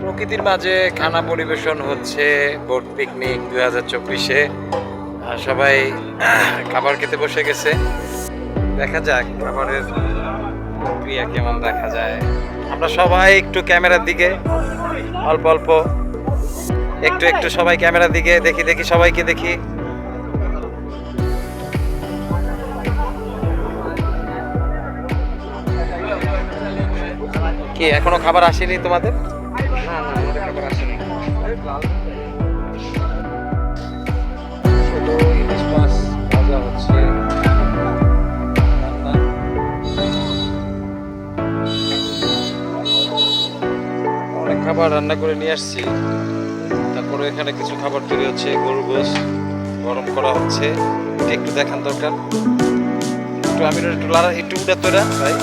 প্রকৃতির মাঝে খানা পরিবেশন হচ্ছে বোট পিকনিক দুই হাজার চব্বিশে। সবাই খাবার খেতে বসে গেছে। দেখা যাক খাবারের প্রক্রিয়া কেমন দেখা যায়। আমরা সবাই একটু ক্যামেরার দিকে, অল্প অল্প। একটু একটু সবাই ক্যামেরার দিকে, দেখি দেখি সবাইকে দেখি। কি এখনও খাবার আসেনি তোমাদের। অনেক খাবার রান্না করে নিয়ে আসছি। তারপরে এখানে কিছু খাবার তৈরি হচ্ছে গরু গোস গরম করা হচ্ছে। একটু দেখান দরকার। একটু আমি একটু লাড়া একটু উড়া তোরা ভাই।